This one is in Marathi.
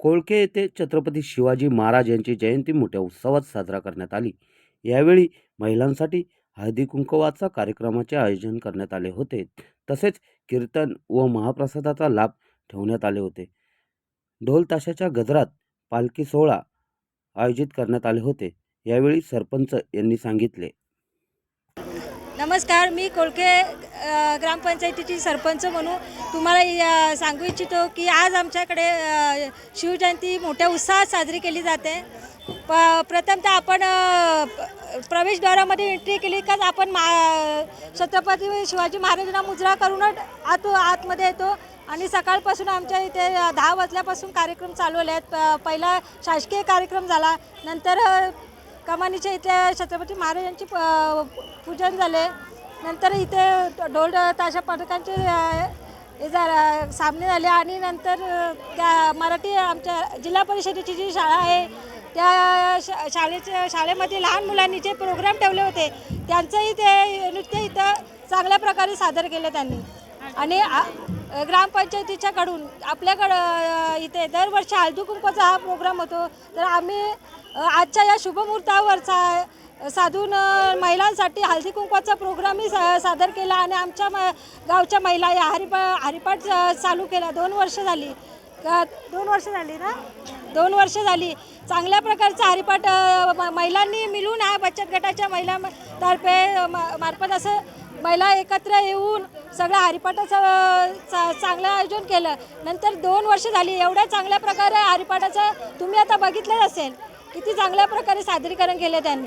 कोळके येथे छत्रपती शिवाजी महाराज यांची जयंती मोठ्या उत्सवात साजरा करण्यात आली. यावेळी महिलांसाठी हळदी कुंकवाचा कार्यक्रमाचे आयोजन करण्यात आले होते. तसेच कीर्तन व महाप्रसादाचा लाभ ठेवण्यात आले होते. ढोल ताशाच्या गजरात पालखी सोहळा आयोजित करण्यात आले होते. यावेळी सरपंच यांनी सांगितले. नमस्कार मी कोळके ग्रामपंचायतीची सरपंच म्हणून तुम्हाला सांगू इच्छितो की आज आमच्याकडे शिवजयंती मोठ्या उत्साहात साजरी केली जाते. प प्रथमतः आपण प्रवेशद्वारामध्ये एंट्री केली का आपण मा छत्रपती शिवाजी महाराजांना मुजरा करूनच आत आतमध्ये येतो. आणि सकाळपासून आमच्या इथे दहा वाजल्यापासून कार्यक्रम चालवले आहेत प- पहिला शासकीय कार्यक्रम झाला. नंतर कमानीच्या इथे छत्रपती महाराजांची प- पूजन झाले. नंतर इथे ढोल ताशा पथकांचे हे झाला सामने झाले. आणि नंतर त्या मराठी आमच्या जिल्हा परिषदेची जी शाळा आहे त्या शा शाळेच्या शाळेमध्ये लहान मुलांनी जे प्रोग्राम ठेवले होते त्यांचंही ते नृत्य इथं चांगल्या प्रकारे सादर केलं त्यांनी. आणि आ- ग्रामपंचायतीच्याकडून आपल्याकडं इथे दरवर्षी हळदी कुंकवाचा हा प्रोग्राम होतो. तर आम्ही आजच्या या शुभमुहूर्तावरचा साधून महिलांसाठी हळदी कुंकवाचा प्रोग्रामही सा सादर केला आणि आमच्या म गावच्या महिला या हरिपा हरिपाठ चालू केला. दोन वर्ष झाली. का दोन वर्ष झाली ना? दोन वर्ष झाली. चांगल्या प्रकारचा हरिपाठ म- महिलांनी मिळून हा बचत गटाच्या महिला तर्फे मार्फत असं महिला एकत्र येऊन सगळं हरिपाठाचं चा चांगलं आयोजन केलं. नंतर दोन वर्ष झाली एवढ्या चांगल्या प्रकारे हरिपाठाचं तुम्ही आता बघितलंच असेल. किती चांगल्या प्रकारे सादरीकरण केलं त्यांनी.